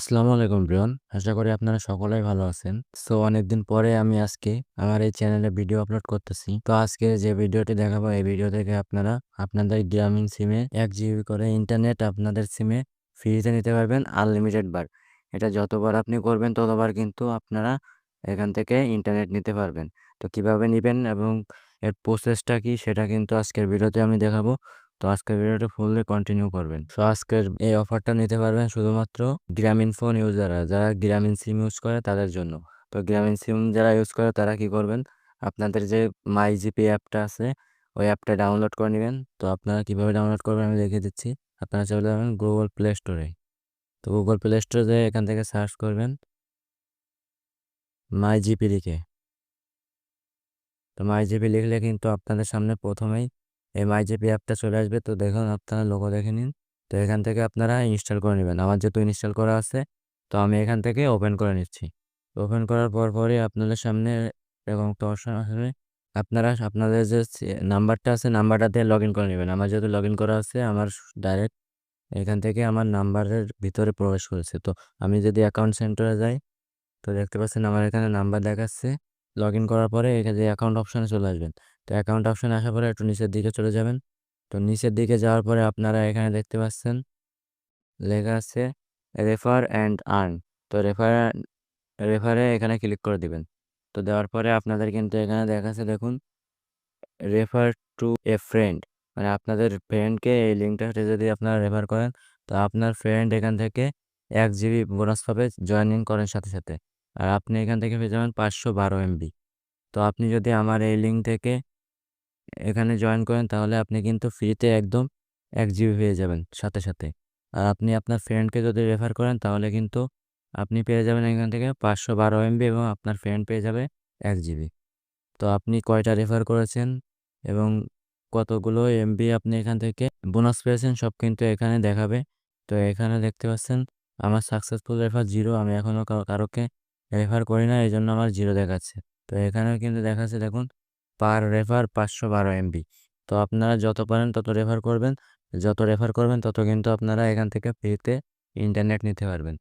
আসসালামু আলাইকুম, ব্রিয়ন। আশা করি আপনারা সকলেই ভালো আছেন। সো অনেকদিন পরে আমি আজকে আমার এই চ্যানেলে ভিডিও আপলোড করতেছি। তো আজকে যে ভিডিওটি দেখাবো, এই ভিডিও থেকে আপনারা আপনাদের গ্রামীণ সিমে এক জিবি করে ইন্টারনেট আপনাদের সিমে ফ্রিতে নিতে পারবেন আনলিমিটেড বার। এটা যতবার আপনি করবেন, ততবার কিন্তু আপনারা এখান থেকে ইন্টারনেট নিতে পারবেন। তো কীভাবে নেবেন এবং এর প্রসেসটা কি, সেটা কিন্তু আজকের ভিডিওতে আমি দেখাবো। তো আজকের ভিডিওটা ফুললি কন্টিনিউ করবেন। সো আজকের এই অফারটা নিতে পারবেন শুধুমাত্র গ্রামীণ ফোন ইউজাররা যারা গ্রামীণ সিম ইউজ করে তাদের জন্য। তো গ্রামীণ সিম যারা ইউজ করে তারা কি করবেন? আপনাদের যে মাই জিপি অ্যাপটা আছে, ওই অ্যাপটা ডাউনলোড করে নেবেন। তো আপনারা কীভাবে ডাউনলোড করবেন আমি দেখিয়ে দিচ্ছি। আপনারা চলে যাবেন গুগল প্লে স্টোরে তো গুগল প্লে স্টোরে এখান থেকে সার্চ করবেন মাই জিপি লিখে। তো মাই জিপি লিখলে কিন্তু আপনাদের সামনে প্রথমেই এই মাই জিপি অ্যাপটা চলে আসবে। তো দেখুন, আপনারা লোগো দেখে নিন। তো এখান থেকে আপনারা ইনস্টল করে নেবেন। আমার যেহেতু ইনস্টল করা আছে, তো আমি এখান থেকে ওপেন করে নিচ্ছি। ওপেন করার পর পরই আপনাদের সামনে এরকম একটা অপশন আসবে আপনারা, আপনাদের যে নাম্বারটা আছে নাম্বারটা দিয়ে লগ ইন করে নেবেন। আমার যেহেতু লগ ইন করা আছে, আমার ডাইরেক্ট এখান থেকে আমার নাম্বারের ভিতরে প্রবেশ করেছে। তো আমি যদি অ্যাকাউন্ট সেন্টারে যাই, তো দেখতে পাচ্ছেন আমার এখানে নাম্বার দেখাচ্ছে। লগ ইন করার পরে এখানে যে অ্যাকাউন্ট অপশানে চলে আসবেন। তো অ্যাকাউন্ট অপশানে আসার পরে একটু নিচের দিকে চলে যাবেন। তো নিচের দিকে যাওয়ার পরে আপনারা এখানে দেখতে পাচ্ছেন, লেখা আছে রেফার অ্যান্ড আর্ন তো রেফার রেফারে এখানে ক্লিক করে দিবেন। তো দেওয়ার পরে আপনাদের কিন্তু এখানে দেখাচ্ছে, দেখুন রেফার টু এ ফ্রেন্ড মানে আপনাদের ফ্রেন্ডকে এই লিঙ্কটা যদি আপনারা রেফার করেন, তো আপনার ফ্রেন্ড এখান থেকে এক জিবি বোনাস পাবে জয়েনিং করেন সাথে সাথে। আর আপনি এখান থেকে পেয়ে যাবেন পাঁচশো বারো এমবি তো আপনি যদি আমার এই লিঙ্ক থেকে এখানে জয়েন করেন, তাহলে আপনি কিন্তু ফ্রিতে একদম এক জিবি পেয়ে যাবেন সাথে সাথে। আর আপনি আপনার ফ্রেন্ডকে যদি রেফার করেন, তাহলে কিন্তু আপনি পেয়ে যাবেন এখান থেকে পাঁচশো বারো এমবি এবং আপনার ফ্রেন্ড পেয়ে যাবে এক জিবি তো আপনি কয়টা রেফার করেছেন এবং কতগুলো এমবি আপনি এখান থেকে বোনাস পেয়েছেন, সব কিন্তু এখানে দেখাবে। তো এখানে দেখতে পাচ্ছেন, আমার সাকসেসফুল রেফার জিরো আমি এখনও কারোকে রেফার করি না এই জন্য আমার জিরো দেখাচ্ছে। তো এখানেও কিন্তু দেখাচ্ছে, দেখুন পার রেফার পাঁচশো বারো এমবি তো আপনারা যত পারেন তত রেফার করবেন, যত রেফার করবেন তত কিন্তু আপনারা এখান থেকে ফ্রিতে ইন্টারনেট নিতে পারবেন।